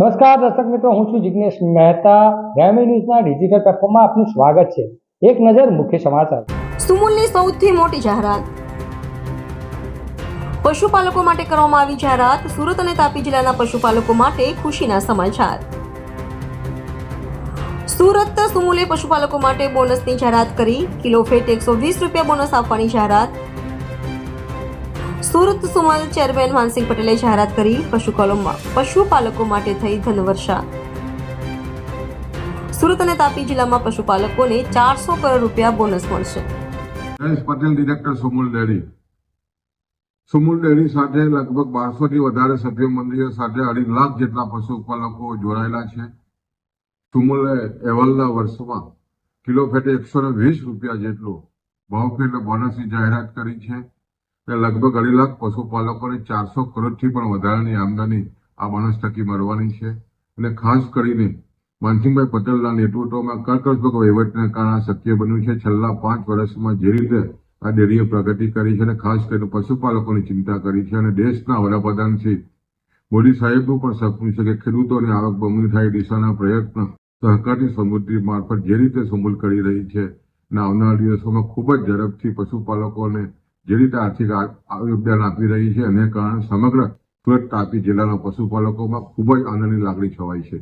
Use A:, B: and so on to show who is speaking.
A: નમસ્કાર, દર્શક મિત્રો, હું છું જિજ્ઞેશ મહેતા. ગ્રામી ન્યૂઝના ડિજિટલ પ્લેટફોર્મમાં આપનું સ્વાગત છે. એક નજર મુખ્ય સમાચાર.
B: સુમુલની સૌથી મોટી જાહેરાત. પશુપાલકો માટે કરવામાં આવી જાહેરાત. સુરત અને તાપી જિલ્લાના પશુપાલકો માટે ખુશીના સમાચાર. સુરત સુમુલે પશુપાલકો માટે બોનસની જાહેરાત કરી. કિલો ફેટ એકસો વીસ રૂપિયા બોનસ આપવાની જાહેરાત. સુરત સુમલ ચેરમેન માનસિંહ પટેલે જાહેરાત કરી પશુપાલકોમાં પશુપાલકો માટે થઈ ધનવર્ષા સુરત અને તાપી જિલ્લામાં પશુપાલકોને ચારસો કરોડ રૂપિયા બોનસ મળશે.
C: Jayesh Patel director Sumul dairy. Sumul dairy સાથે લગભગ બારસો થી વધારે સભ્ય મંડળીઓ સાથે અઢી લાખ જેટલા પશુપાલકો જોડાયેલા છે. સુમુલે એવલના વર્ષમાં કિલો ફેટે એકસો વીસ રૂપિયા જેટલું ભાવફેર બોનસની જાહેરાત કરી છે. તે લગભગ અઢી લાખ પશુપાલકોને ચારસો કરોડથી પણ વધારાની આમદની આ માણસ થકી મળવાની છે. અને ખાસ કરીને માનસિંહભાઈ પટેલના નેતૃત્વમાં કર્કશભગ વહીવટને કારણે શક્ય બન્યું છે. છેલ્લા પાંચ વર્ષમાં જે રીતે આ ડેરીએ પ્રગતિ કરી છે અને ખાસ કરીને પશુપાલકોની ચિંતા કરી છે અને દેશના વડાપ્રધાન શ્રી મોદી સાહેબનું પણ સપનું છે કે ખેડૂતોની આવક બમણી થાય દિશાના પ્રયત્ન સહકારની સમૃદ્ધિ મારફત જે રીતે સમૂલ કરી રહી છે. અને આવનારા દિવસોમાં ખૂબ જ ઝડપથી પશુપાલકોને જે રીતે આર્થિક યોગદાન આપી રહી છે અને કારણે સમગ્ર સુરત તાપી જિલ્લાના પશુપાલકોમાં ખૂબ જ આનંદની લાગણી છવાઈ છે.